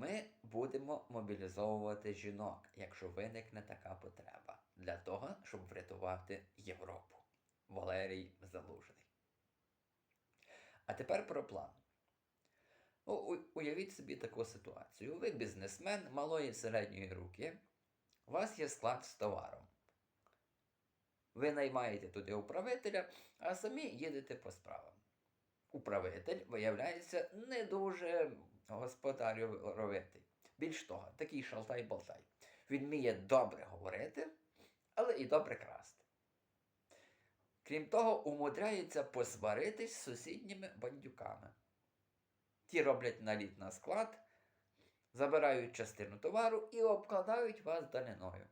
Ми будемо мобілізовувати жінок, якщо виникне така потреба, для того, щоб врятувати Європу. Валерій Залужний. А тепер про план. Ну, уявіть собі таку ситуацію. Ви бізнесмен малої середньої руки. У вас є склад з товаром. Ви наймаєте туди управителя, а самі їдете по справам. Управитель, виявляється, не дуже господарюватий. Більш того, такий шалтай-болтай. Він вміє добре говорити, але і добре красти. Крім того, умудряється посваритись з сусідніми бандюками. Ті роблять наліт на склад, забирають частину товару і обкладають вас даниною.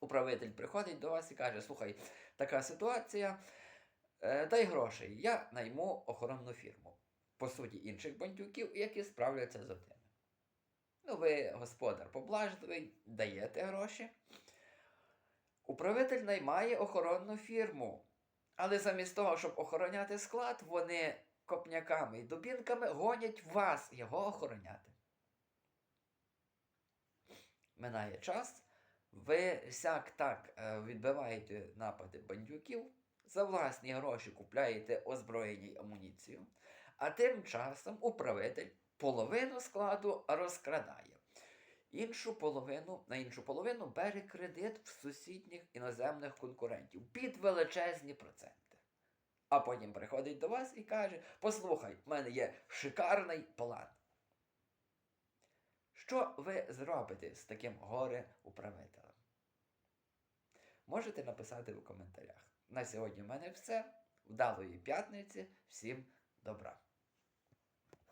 Управитель приходить до вас і каже: слухай, така ситуація, е, дай грошей, я найму охоронну фірму. По суті, інших бандюків, які справляться з тими. Ну, ви, господар поблажливий, даєте гроші. Управитель наймає охоронну фірму. Але замість того, щоб охороняти склад, вони копняками і дубінками гонять вас його охороняти. Минає час, ви сяк так е, відбиваєте напади бандюків, за власні гроші купляєте озброєння й амуніцію, а тим часом управитель половину складу розкрадає. Іншу половину, на іншу половину бере кредит в сусідніх іноземних конкурентів під величезні проценти. А потім приходить до вас і каже: Послухай, в мене є шикарний план. Що ви зробите з таким горе-управителем? Можете написати у коментарях. На сьогодні в мене все. Вдалої п'ятниці. Всім добра!